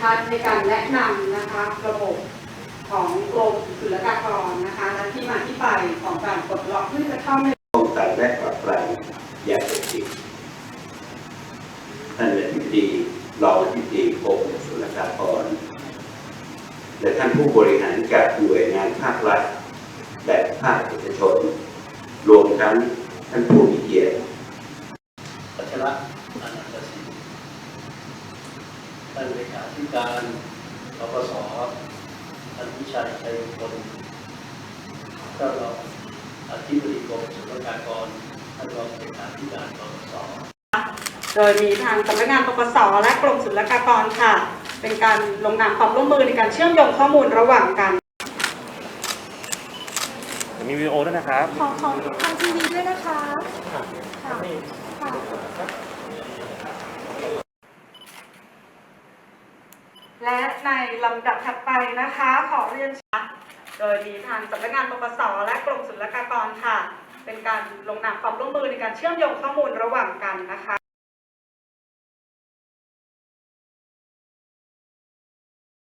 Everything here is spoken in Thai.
ทัศน์ในการแนะนำนะคะระบบของกรมศุลกากรนะคะและที่มาที่ไปของการปลดล็อกเพื่อจะเข้าในป้องกันและปราบปรามยาเสพติดท่านอธิบดีรองอธิบดีกรมศุลกากร และท่านผู้บริหารจากหน่วยงานภาครัฐและภาคเอกชน รวมทั้งท่านผู้มีเกียรติวัชระอนันตศิล ท่านเลขาธิการปปสท่านวิชัยชัยพลท่านรองอธิบดีกรมศุลกากรท่านรองเลขาธิการปปสโดยมีทางสำนักงานปปสและกรมศุลกากรค่ะ เป็นการลงนามความร่วมมือในการเชื่อมโยงข้อมูลระหว่างกันมีวิดีโอด้วยนะครับ ขอขอทางทีวีด้วยนะคะค่ะค่ะ และในลำดับถัดไปนะคะ ขอเรียนชัดโดยมีทางสำนักงานปปสและกรมศุลกากรค่ะ เป็นการลงนามความร่วมมือในการเชื่อมโยงข้อมูลระหว่างกันนะคะ